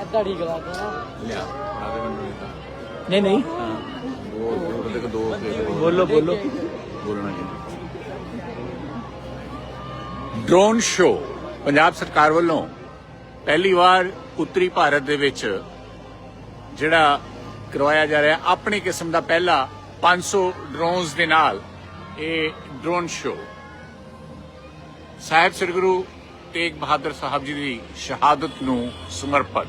ਐਦਾਂ ਠੀਕ ਲੱਗਦਾ ਨਾ ਲਿਆ ਬਣਾ ਦੇ ਮੈਨੂੰ ਇਹ ਤਾਂ। ਨਹੀਂ ਨਹੀਂ। ਦੋ ਦੇ ਦੋ ਬੋਲੋ ਬੋਲੋ। ਬੋਲਣਾ ਜੀ ਡਰੋਨ ਸ਼ੋ ਪੰਜਾਬ ਸਰਕਾਰ ਵੱਲੋਂ ਪਹਿਲੀ ਵਾਰ ਉੱਤਰੀ ਭਾਰਤ ਦੇ ਵਿੱਚ ਜਿਹੜਾ ਕਰਵਾਇਆ ਜਾ ਰਿਹਾ ਆਪਣੀ ਕਿਸਮ ਦਾ ਪਹਿਲਾ 500 ਡਰੋਨਸ ਦੇ ਨਾਲ ਇਹ ਡਰੋਨ ਸ਼ੋ। ਸਾਹਿਬ ਸ੍ਰੀ ਗੁਰੂ ਤੇਗ ਬਹਾਦਰ ਸਾਹਿਬ ਜੀ ਦੀ ਸ਼ਹਾਦਤ ਨੂੰ ਸਮਰਪਿਤ।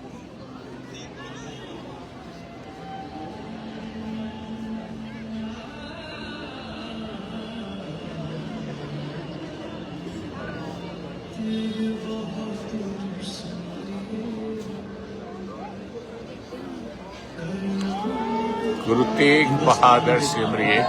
ਗੁਰੂ ਤੇਗ ਬਹਾਦਰ ਸਿਮਰਿਏ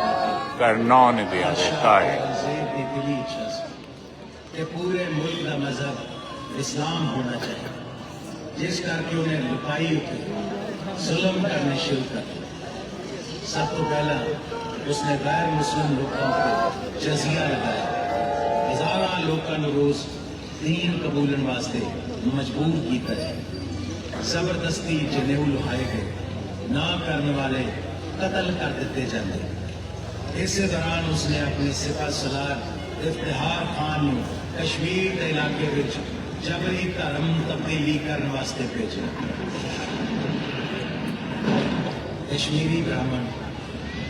ਕਰਨੌ ਨੇ ਦਿਆ ਦਿੱਤਾ ਹੈ ਜ਼ੇਬ ਦੀ ਦਿਲੀ ਇੱਛਾ ਸੀ ਕਿ ਪੂਰੇ ਮੁਲਕ ਦਾ ਮਜ਼ਹਬ ਇਸਲਾਮ ਹੋਣਾ ਚਾਹੀਦਾ ਜਿਸ ਕਰਕੇ ਉਹਨੇ ਲੁਕਾਈ ਉੱਤੇ ਜ਼ੁਲਮ ਕਰਨੇ ਸ਼ੁਰੂ ਕਰ ਦਿੱਤੇ ਸਭ ਤੋਂ ਪਹਿਲਾਂ ਉਸਨੇ ਗੈਰ ਮੁਸਲਿਮ ਲੋਕਾਂ ਉੱਤੇ ਜਜ਼ੀਆ ਲਗਾਇਆ ਹਜ਼ਾਰਾਂ ਲੋਕਾਂ ਨੂੰ ਰੋਜ਼ ਦੀਨ ਕਬੂਲਣ ਵਾਸਤੇ ਮਜਬੂਰ ਕੀਤਾ ਹੈ ਜ਼ਬਰਦਸਤੀ ਜਨੇਊ ਲੁਹਾਏ ਗਏ ਨਾ ਕਰਨ ਵਾਲੇ ਕਤਲ ਕਰ ਦਿੱਤੇ ਜਾਂਦੇ। ਇਸੇ ਦੌਰਾਨ ਉਸਨੇ ਆਪਣੀ ਸਿਪਾ ਸਲਾਰ ਇਫਤਿਹਾਰ ਖਾਨ ਨੂੰ ਕਸ਼ਮੀਰ ਦੇ ਇਲਾਕੇ ਵਿੱਚ ਜਬਰੀ ਧਰਮ ਤਬਦੀਲੀ ਕਰਨ ਵਾਸਤੇ ਭੇਜਿਆ। ਕਸ਼ਮੀਰੀ ਬ੍ਰਾਹਮਣ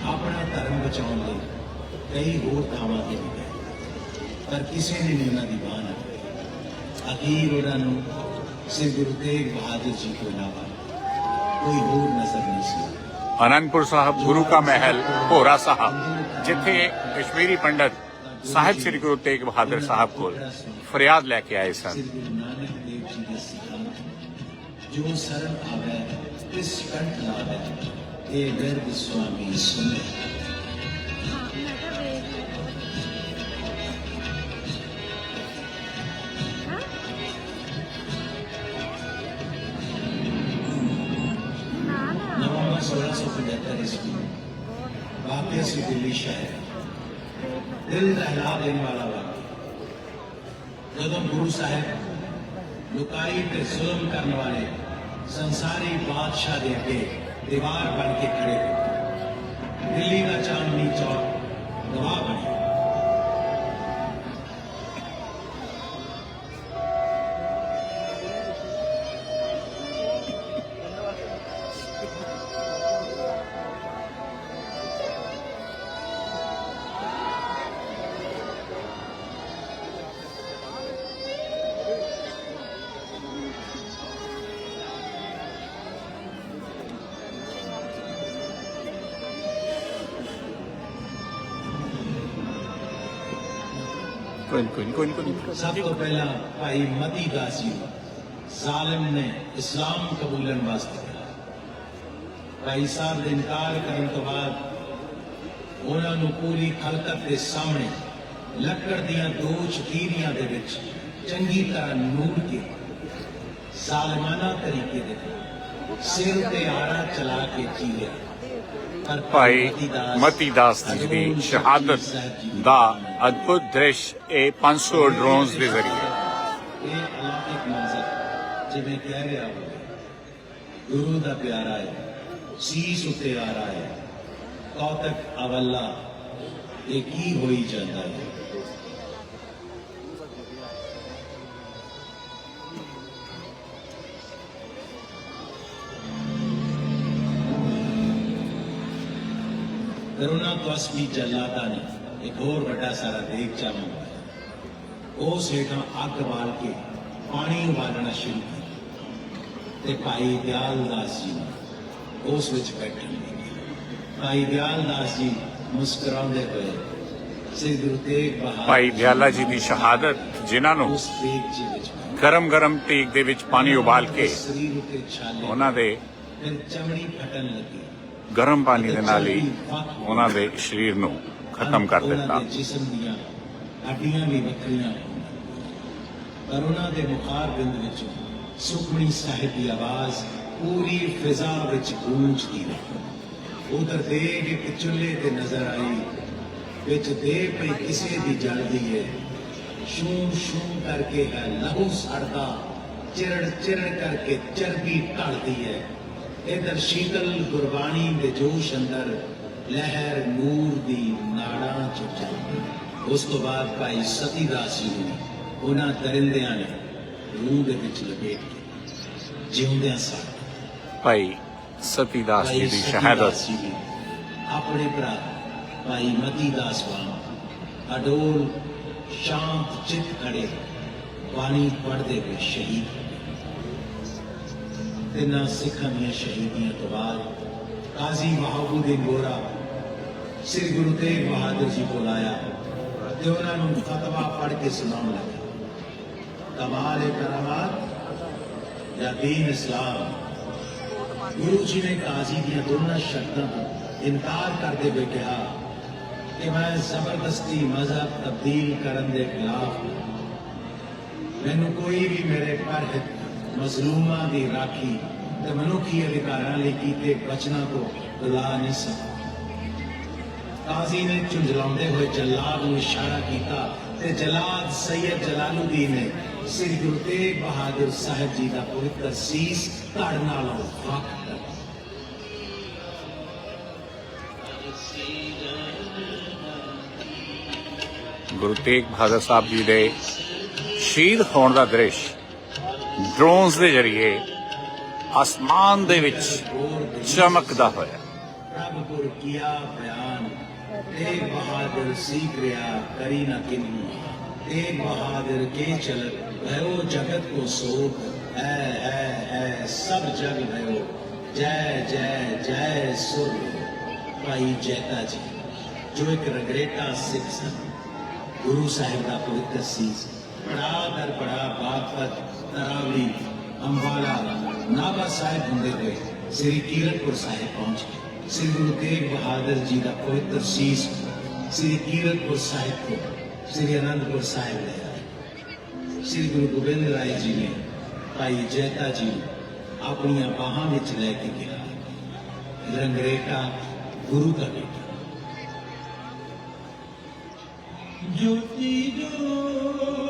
ਆਪਣਾ ਧਰਮ ਬਚਾਉਣ ਲਈ ਕਈ ਹੋਰ ਥਾਵਾਂ ਤੇ ਗਏ, ਪਰ ਕਿਸੇ ਨੇ ਨਹੀਂ ਉਹਨਾਂ ਦੀ ਬਾਹ ਨਾ ਅਖੀਰ ਉਹਨਾਂ ਨੂੰ ਸ੍ਰੀ ਗੁਰੂ ਤੇਗ ਬਹਾਦਰ ਜੀ ਤੋਂ ਇਲਾਵਾ ਕੋਈ ਹੋਰ ਨਜ਼ਰ ਨਹੀਂ ਸੀ ਅਨੰਦਪੁਰ ਸਾਹਿਬ ਗੁਰੂ ਕਾ ਮਹਿਲ ਭੋਰਾ ਸਾਹਿਬ ਜਿੱਥੇ ਕਸ਼ਮੀਰੀ ਪੰਡਤ ਸਾਹਿਬ ਸ੍ਰੀ ਗੁਰੂ ਤੇਗ ਬਹਾਦਰ ਸਾਹਿਬ ਕੋਲ ਫਰਿਆਦ ਲੈ ਕੇ ਆਏ ਸਨ ਸ੍ਰੀ ਗੁਰੂ ਨਾਨਕ ਦੇਵ ਜੀ ਦੇ ਸਿਧਾਂਤ ਜੋ ਸਰਲ ਆਵੇ ਤਿਸ ਕੰਠ ਲਾਵੇ ਇਹ ਗਰਭ ਸੁਆਮੀ ਸੁਨੇ 75 ईस्वी वापस दिल्ली शहर दिल दहला देने वाला वाक्य जब गुरु साहब लुकाई पे जुल्म करने वाले संसारी बादशाह दे के दीवार बन के खड़े दिल्ली का चांदनी चौक गवाह ਕੋਈ ਨੀ, ਕੋਈ ਨੀ, ਕੋਈ ਨੀ, ਕੋਈ ਨੀ। ਸਭ ਤੋਂ ਪਹਿਲਾਂ ਭਾਈ ਮਤੀ ਦਾਸ ਜੀ ਨੇ ਇਸਲਾਮ ਕਬੂਲਣ ਵਾਸਤੇ ਕਿਹਾ ਭਾਈ ਸਾਹਿਬ ਦੇ ਇਨਕਾਰ ਕਰਨ ਤੋਂ ਬਾਅਦ ਉਹਨਾਂ ਨੂੰ ਪੂਰੀ ਖਲਕਤ ਦੇ ਸਾਹਮਣੇ ਲੱਕੜ ਦੀਆਂ ਦੋ ਚਕੀਰੀਆਂ ਦੇ ਵਿੱਚ ਚੰਗੀ ਤਰ੍ਹਾਂ ਨੂਰ ਕੇ ਜ਼ਾਲਮਾਨਾ ਤਰੀਕੇ ਦੇ ਨਾਲ ਸਿਰ ਤੇ ਆਰਾ ਚਲਾ ਕੇ ਜੀਲਿਆ ਪਰ ਭਾਈ ਮਤੀਦਾਸ ਜੀ ਦੀ ਸ਼ਹਾਦਤ ਦਾ ਅਦਭੁਤ ਦ੍ਰਿਸ਼ ਇਹ 500 ਡਰੋਨਸ ਦੇ ਜ਼ਰੀਏ। ਇਹ ਅਲੌਕਿਕ ਮੰਜ਼ਰ ਜਿਵੇਂ ਕਹਿ ਰਿਹਾ ਹੋਵੇ ਗੁਰੂ ਦਾ ਪਿਆਰਾ ਹੈ, ਸੀਸ ਉਤੇ ਆ ਰਹਾ ਹੈ। ਕੌਤਕ ਅਵੱਲਾ, ਇਹ ਕੀ ਹੋਈ ਜਾਂਦਾ ਹੈ? ਤੋਂ ਅਸਲੀ ਜਲਾਦਾ ਨੇ ਇੱਕ ਹੋਰ ਵੱਡਾ ਸਾਰਾ ਦੇਖ ਚਾਵਾਂ ਉਸ ਹੇਠਾਂ ਅੱਗ ਬਾਲ ਕੇ ਪਾਣੀ ਉਬਾਲਣਾ ਸ਼ੁਰੂ ਕੀਤਾ ਤੇ ਭਾਈ ਦਿਆਲ ਦਾਸ ਜੀ ਉਸ ਵਿੱਚ ਬੈਠਣ ਭਾਈ ਦਿਆਲ ਦਾਸ ਜੀ ਮੁਸਕਰਾਉਂਦੇ ਹੋਏ ਸ੍ਰੀ ਗੁਰੂ ਤੇਗ ਬਹਾਦਰ ਭਾਈ ਦਿਆਲਾ ਜੀ ਦੀ ਸ਼ਹਾਦਤ ਜਿਨ੍ਹਾਂ ਨੂੰ ਉਸ ਤੇਗ ਜੀ ਵਿੱਚ ਬੈਠੇ। ਗਰਮ ਗਰਮ ਤੇਗ ਦੇ ਵਿੱਚ ਪਾਣੀ ਉਬਾਲ ਕੇ ਸਰੀਰ ਉਤੇ ਛਾਲੇ ਉਹਨਾਂ ਦੇ ਚਮੜੀ ਫਟਣ ਲੱਗੀ। ਗਰਮ ਪਾਣੀ ਦੇ ਨਾਲ ਹੀ ਉਹਨਾਂ ਦੇ ਸਰੀਰ ਨੂੰ ਖਤਮ ਕਰ ਦਿੱਤਾ। ਜਿਸਮ ਦੀਆਂ ਹੱਡੀਆਂ ਵੀ ਵੱਖਰੀਆਂ ਹੋਈਆਂ। ਪਰ ਉਹਨਾਂ ਦੇ ਮੁਖਾਰ ਬਿੰਦ ਵਿੱਚ ਸੁਖਮਣੀ ਸਾਹਿਬ ਦੀ ਆਵਾਜ਼ ਪੂਰੀ ਫਿਜ਼ਾ ਵਿੱਚ ਗੂੰਜਦੀ ਰਹੀ। ਉਧਰ ਦੇਗ ਇੱਕ ਚੁੱਲ੍ਹੇ ਤੇ ਨਜ਼ਰ ਆਈ। ਵਿੱਚ ਦੇ ਪਈ ਕਿਸੇ ਦੀ ਜਲਦੀ ਹੈ ਸ਼ੂਮ ਸ਼ੂਮ ਕਰਕੇ ਹੈ ਲਹੂ ਸੜਦਾ। ਚਿਰੜ ਚਿਰੜ ਕਰਕੇ ਚਰਬੀ ਢਲਦੀ ਹੈ ਇਧਰ ਸ਼ੀਤਲ ਗੁਰਬਾਣੀ ਦੇ ਜੋਸ਼ ਅੰਦਰ ਲਹਿਰ ਨੂਰ ਦੀ ਨਾੜਾਂ ਚ ਚੱਲਦੀ। ਉਸ ਤੋਂ ਬਾਅਦ ਭਾਈ ਸਤੀ ਦਾਸ ਜੀ ਨੂੰ ਉਹਨਾਂ ਦਰਿੰਦਿਆਂ ਨੇ ਰੂਹ ਦੇ ਵਿੱਚ ਲਪੇਟ ਕੇ ਜਿਉਂਦਿਆਂ ਸਾਰ ਭਾਈ ਸਤੀ ਦਾਸ ਜੀ ਦੀ ਸ਼ਹਾਦਤ। ਆਪਣੇ ਭਰਾ ਭਾਈ ਮਤੀ ਦਾਸ ਵਾਂਗ ਅਡੋਲ ਸ਼ਾਂਤ ਚਿੱਤ ਖੜੇ ਬਾਣੀ ਪੜ੍ਹਦੇ ਹੋਏ ਸ਼ਹੀਦ ਤਿੰਨਾਂ ਸਿੱਖਾਂ ਦੀਆਂ ਸ਼ਹੀਦੀਆਂ ਤੋਂ ਬਾਅਦ ਕਾਜ਼ੀ ਮਹਾਬੂਦੀਨ ਗੋਰਾ ਸ੍ਰੀ ਗੁਰੂ ਤੇਗ ਬਹਾਦਰ ਜੀ ਕੋਲ ਆਇਆ ਤੇ ਉਹਨਾਂ ਨੂੰ ਫਤਵਾ ਪੜ੍ਹ ਕੇ ਸੁਣਾਉਣ ਲੱਗਾ ਕਮਾਲ ਕਰਾਮਾਤ ਜਾਂ ਦੀਨ ਇਸਲਾਮ ਗੁਰੂ ਜੀ ਨੇ ਕਾਜ਼ੀ ਦੀਆਂ ਦੋਨਾਂ ਸ਼ਰਤਾਂ ਦਾ ਇਨਕਾਰ ਕਰਦੇ ਹੋਏ ਕਿਹਾ ਕਿ ਮੈਂ ਜ਼ਬਰਦਸਤੀ ਮਜ਼ਹਬ ਤਬਦੀਲ ਕਰਨ ਦੇ ਖਿਲਾਫ ਹਾਂ। ਮੈਨੂੰ ਕੋਈ ਵੀ ਮੇਰੇ ਪਰ ਮਜ਼ਲੂਮਾਂ ਦੀ ਰਾਖੀ ਤੇ ਮਨੁੱਖੀ ਅਧਿਕਾਰਾਂ ਲਈ ਕੀਤੇ ਬਚਨਾਂ ਤੋਂ ਬੁਲਾ ਨਹੀਂ ਸਕਦਾ ਕਾਜ਼ੀ ਨੇ ਝੁੰਝਲਾਉਂਦੇ ਹੋਏ ਜੱਲਾਦ ਨੂੰ ਇਸ਼ਾਰਾ ਕੀਤਾ ਤੇ ਜੱਲਾਦ ਸੈਯਦ ਜਲਾਲੁਦੀਨ ਨੇ ਸ੍ਰੀ ਗੁਰੂ ਤੇਗ ਬਹਾਦਰ ਸਾਹਿਬ ਜੀ ਦਾ ਪਵਿੱਤਰ ਸੀਸ ਧੜ ਨਾਲੋਂ ਵੱਖ ਕਰ ਗੁਰੂ ਤੇਗ ਬਹਾਦਰ ਸਾਹਿਬ ਜੀ ਦੇ ਸ਼ਹੀਦ ਹੋਣ ਦਾ ਦ੍ਰਿਸ਼ ਡਰੋਨਸ ਦੇ ਜ਼ਰੀਏ ਅਸਮਾਨ ਦੇ ਵਿੱਚ ਚਮਕਦਾ ਹੋਇਆ। ਪ੍ਰਭ ਗੁਰ ਕੀਆ ਬਿਆਨ ਤੇਗ ਬਹਾਦਰ ਸੀਖ ਰਿਆ ਕਰੀ ਨਾ ਕਿਨੂ। ਤੇਗ ਬਹਾਦਰ ਕੇ ਚਲਤ, ਭਇਓ ਜਗਤ ਕੋ ਸੋਖ ਹੈ ਹੈ ਹੈ ਸਭ ਜਗ ਭਇਓ। ਜੈ ਜੈ ਜੈ ਸੁਰ। ਭਾਈ ਜੈਤਾ ਜੀ, ਜੋ ਇੱਕ ਰਗਰੇਟਾ ਸਿੱਖ ਸਨ, ਗੁਰੂ ਸਾਹਿਬ ਦਾ ਪਵਿੱਤਰ ਸੀਸ। ਬੜਾ ਦਰ ਬੜਾ ਬਾਗਪਤ ਤਰਾਵਲੀ ਅੰਬਾਲਾ ਨਾਭਾ ਸਾਹਿਬ ਹੁੰਦੇ ਹੋਏ ਸ੍ਰੀ ਕੀਰਤਪੁਰ ਸਾਹਿਬ ਪਹੁੰਚ ਗਏ ਸ੍ਰੀ ਗੁਰੂ ਤੇਗ ਬਹਾਦਰ ਜੀ ਦਾ ਪਵਿੱਤਰ ਸੀਸ ਸ੍ਰੀ ਕੀਰਤਪੁਰ ਸਾਹਿਬ ਤੋਂ ਸ੍ਰੀ ਅਨੰਦਪੁਰ ਸਾਹਿਬ ਲੈ ਆਏ ਸ੍ਰੀ ਗੁਰੂ ਗੋਬਿੰਦ ਰਾਏ ਜੀ ਨੇ ਭਾਈ ਜੈਤਾ ਜੀ ਨੂੰ ਆਪਣੀਆਂ ਬਾਹਾਂ ਵਿੱਚ ਲੈ ਕੇ ਕਿਹਾ ਰੰਗਰੇਟਾ ਗੁਰੂ ਦਾ ਬੇਟਾ ਜੋਤੀ ਜੋਤ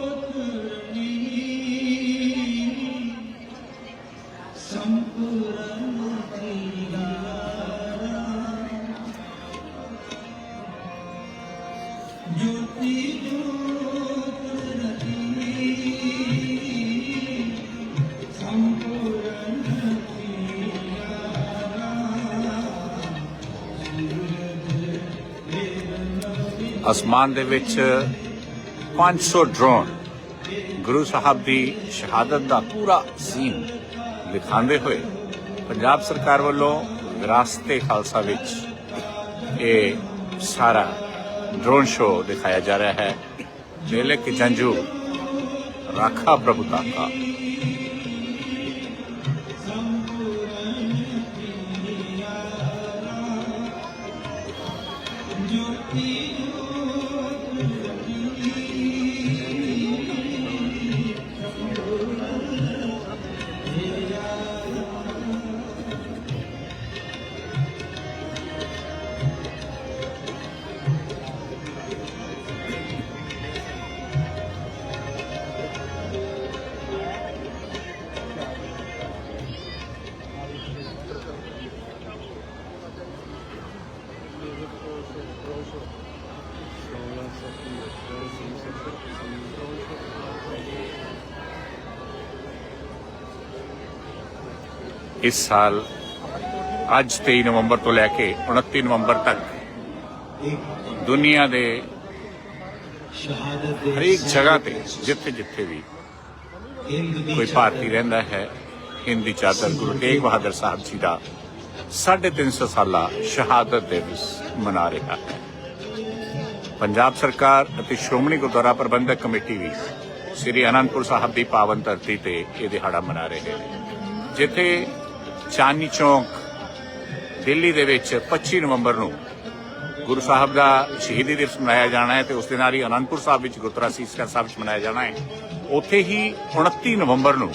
ਅਸਮਾਨ ਦੇ ਵਿੱਚ 500 ਡਰੋਨ ਗੁਰੂ ਸਾਹਿਬ ਦੀ ਸ਼ਹਾਦਤ ਦਾ ਪੂਰਾ ਸੀਨ ਦਿਖਾਉਂਦੇ ਹੋਏ ਪੰਜਾਬ ਸਰਕਾਰ ਵੱਲੋਂ ਵਿਰਾਸਤੇ ਖਾਲਸਾ ਵਿੱਚ ਇਹ ਸਾਰਾ ਡਰੋਨ ਸ਼ੋਅ ਦਿਖਾਇਆ ਜਾ ਰਿਹਾ ਹੈ। ਜੇਲੇ ਕਿ ਜੰਜੂ, ਰਾਖਾ ਪ੍ਰਭੂ ਤਾਕਾ ਇਸ ਸਾਲ ਅੱਜ 23 ਨਵੰਬਰ ਤੋਂ ਲੈ ਕੇ 29 ਨਵੰਬਰ ਤੱਕ ਦੁਨੀਆ ਦੇ ਸ਼ਹਾਦਤ ਦੇ ਹਰੇਕ ਜਗ੍ਹਾ ਤੇ, ਜਿੱਥੇ ਜਿੱਥੇ ਵੀ ਕੋਈ ਭਾਰਤੀ ਰਹਿੰਦਾ ਹੈ, ਹਿੰਦੀ ਚਾਦਰ ਗੁਰੂ ਤੇਗ ਬਹਾਦਰ ਸਾਹਿਬ ਜੀ ਦਾ 350 ਸਾਲਾ ਸ਼ਹਾਦਤ ਦਿਵਸ ਮਨਾ ਰਿਹਾ ਹੈ। ਪੰਜਾਬ ਸਰਕਾਰ ਅਤੇ ਸ਼੍ਰੋਮਣੀ ਗੁਰਦੁਆਰਾ ਪ੍ਰਬੰਧਕ ਕਮੇਟੀ ਵੀ ਸ੍ਰੀ ਅਨੰਦਪੁਰ ਸਾਹਿਬ ਦੀ ਪਾਵਨ ਧਰਤੀ ਤੇ ਇਹ ਦਿਹਾੜਾ ਮਨਾ ਰਹੇ ਨੇ। ਜਿੱਥੇ ਚਾਂਦਨੀ ਚੌਕ, ਦਿੱਲੀ ਦੇ ਵਿੱਚ 25 ਨਵੰਬਰ ਨੂੰ ਗੁਰੂ ਸਾਹਿਬ ਦਾ ਸ਼ਹੀਦੀ ਦਿਵਸ ਮਨਾਇਆ ਜਾਣਾ ਹੈ ਤੇ ਉਸ ਦੇ ਨਾਲ ਹੀ ਅਨੰਦਪੁਰ ਸਾਹਿਬ ਵਿੱਚ ਗੁਰਦੁਆਰਾ ਸੀਸਗੰਜ ਸਾਹਿਬ ਵਿੱਚ ਮਨਾਇਆ ਜਾਣਾ ਹੈ। ਉੱਥੇ ਹੀ 29 ਨਵੰਬਰ ਨੂੰ